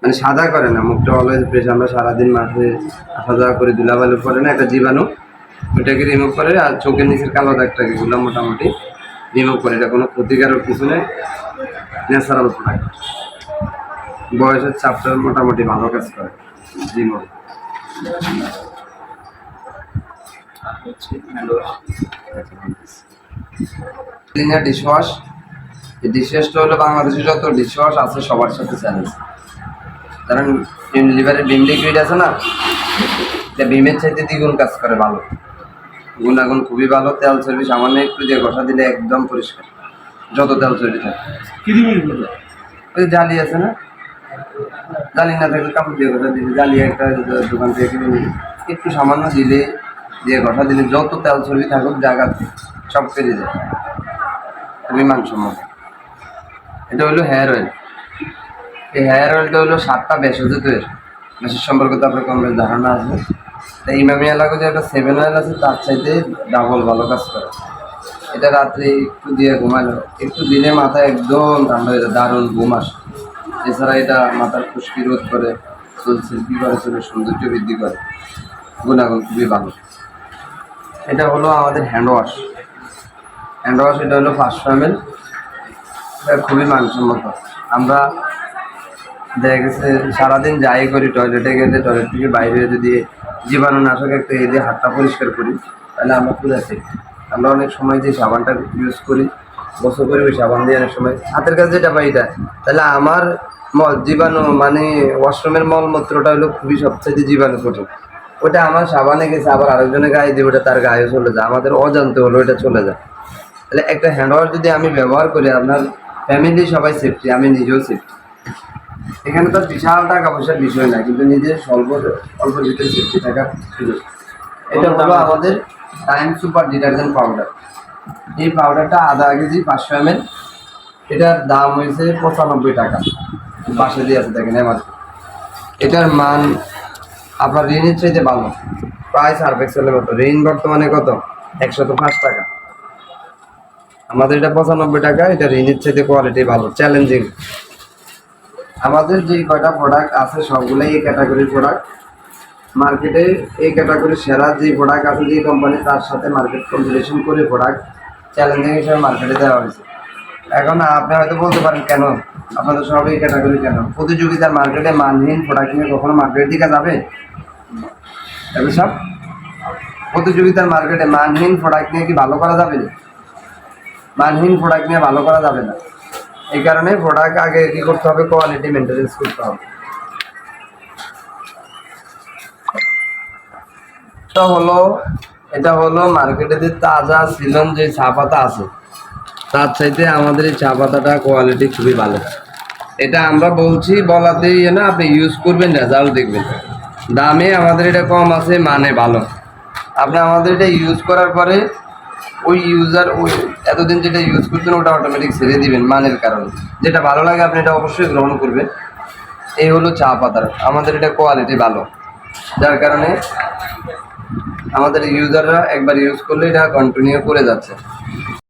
মানে সাদা করে না, মুখটা অলওয়েজ ফ্রেশ আমরা সারাদিন মাঠে আসা যাওয়া করে, ধুলাবালু করে না একটা জীবাণু ওটাকে রিমুভ করে, আর চোখের নিচের কালো দাগটাকে গুলো মোটামুটি রিমুভ করে। এটা কোনো ক্ষতিকারক কিছু নেই ন্যাচারাল প্রোডাক্ট বয়সের চাপটা মোটামুটি ভালো কাজ করে জীবন লিনিয়ার ডিশওয়াশ এই ডিশওয়াশটা হলো বাংলাদেশে যত ডিশওয়াশ আছে, সবার সাথে চ্যালেঞ্জ কারণ ডিম লিভারের বিম লিকুইড আছে না এটা বিমের চাইতে দ্বিগুণ কাজ করে ভালো। গুণাগুণ খুবই ভালো তেল চর্বি সামান্য একটু দিয়ে ঘষা দিলে একদম পরিষ্কার যত তেল চর্বি থাকে? ওই জালি আছে না? জালি না থাকলে কাপড় দিয়ে ঘষা দিলে জালি একটা দোকান থেকে কিনে নিলে একটু সামান্য দিলে দিয়ে ঘষা দিলে যত তেল চর্বি থাকুক জায়গাতে সব পেরে যায়। খুবই মানসম্মত। এটা হলো হেয়ার অয়েল এই হেয়ার অয়েলটা হলো সাতটা ভেষজ তৈরি ভেষজ সম্পর্কে তো আপনার কম ধারণা আছে। তা ইমামি এলাকায় যে একটা সেভেন অয়েল আছে, তার চাইতে ডাবল ভালো কাজ করে। এটা রাত্রে একটু দিয়ে ঘুমালো। একটু দিলে মাথা একদম ঠান্ডা হয়ে যায়, দারুণ ঘুম আসে। এছাড়া এটা মাথার খুশকি রোধ করে চুল সিল্কি করে চুলের সৌন্দর্য বৃদ্ধি করে। গুণাগুণ খুবই ভালো। এটা হলো আমাদের হ্যান্ড ওয়াশ হ্যান্ড ওয়াশ এটা হলো পাঁচশো এল এটা খুবই মানসম্মত। আমরা দেখা গেছে সারাদিন যাই করি টয়লেটে গেলে টয়লেট থেকে বাইরে যদি জীবাণুনাশক একটা এই দিয়ে হাতটা পরিষ্কার করি, তাহলে আমরা পুরো আছি আমরা অনেক সময় যে সাবানটা ইউজ করি, গোসল করি, ওই সাবান দিয়ে অনেক সময় হাতের কাছে যেটা পাই এটা। তাহলে আমার জীবাণু মানে ওয়াশরুমের মলমূত্রটা হলো খুবই সবচেয়ে জীবাণু কঠিন। ওটা আমার সাবানে গেছে, আবার আরেকজনের গায়ে দিয়ে ওটা তার গায়ে চলে যায়, আমাদের অজান্তে হলো ওটা চলে যায়। তাহলে একটা হ্যান্ড ওয়াশ যদি আমি ব্যবহার করি, আপনার ফ্যামিলি সবাই সেফটি আমি নিজেও সেফটি এখানে তো বিশাল টাকা পয়সার বিষয় না কিন্তু নিজের স্বল্প, অল্প ভিতরে সেফটি থাকার সুযোগ। এটা হলো আমাদের টাইম সুপার ডিটারজেন্ট পাউডার এই পাউডারটা আধা কেজি পাঁচশো এম এল এটার দাম হয়েছে পঁচানব্বই টাকা। পাশে দিয়ে আছে, দেখেন আমার এটার মান আপনার ঋণের চাইতে ভালো। প্রায় সার্ফ এক্সেলের মতো ঋণ বর্তমানে কত? একশত পাঁচ টাকা। আমাদের এটা পঁচানব্বই টাকা, এটা ঋণের চাইতে কোয়ালিটি ভালো চ্যালেঞ্জিং আমাদের যে কয়টা প্রোডাক্ট আছে, সবগুলোই এই ক্যাটাগরির প্রোডাক্ট মার্কেটে এই ক্যাটাগরির সেরা যে প্রোডাক্ট আছে যে কোম্পানি তার সাথে মার্কেট কম্পিটিশন করে প্রোডাক্ট চ্যালেঞ্জিং হিসেবে মার্কেটে দেওয়া হয়েছে। এখন আপনি হয়তো বলতে পারেন, কেন? আপনাদের সব এই ক্যাটাগরি কেন? প্রতিযোগিতার মার্কেটে মানহীন প্রোডাক্ট নিয়ে কখনো মার্কেটের দিকে যাবে? সব প্রতিযোগিতার মার্কেটে মানহীন প্রোডাক্ট নিয়ে কি ভালো করা যাবে? মানহীন প্রোডাক্ট নিয়ে ভালো করা যাবে না। এই কারণে প্রোডাক্ট আগে কি করতে হবে? কোয়ালিটি মেনটেন্স করতে হবে। এটা হলো এটা হলো মার্কেটে যে তাজা সিলন যে চা পাতা আছে, তার চাইতে আমাদের এই চা পাতাটা কোয়ালিটি খুবই ভালো। এটা আমরা বলছি, বলাতেই না, আপনি ইউজ করবেন রেজাল্ট দেখবেন। দামে আমাদের এটা কম আছে মানে ভালো। আপনি আমাদের এটা ইউজ করার পরে ওই ইউজার ওই এতদিন যেটা ইউজ করতেন ওটা অটোমেটিক ছেড়ে দিবেন, মানের কারণে। যেটা ভালো লাগে, আপনি এটা অবশ্যই গ্রহণ করবেন। এই হলো চা পাতার। আমাদের এটা কোয়ালিটি ভালো। যার কারণে আমাদের ইউজাররা একবার ইউজ করলে এটা কন্টিনিউ করে যাচ্ছে।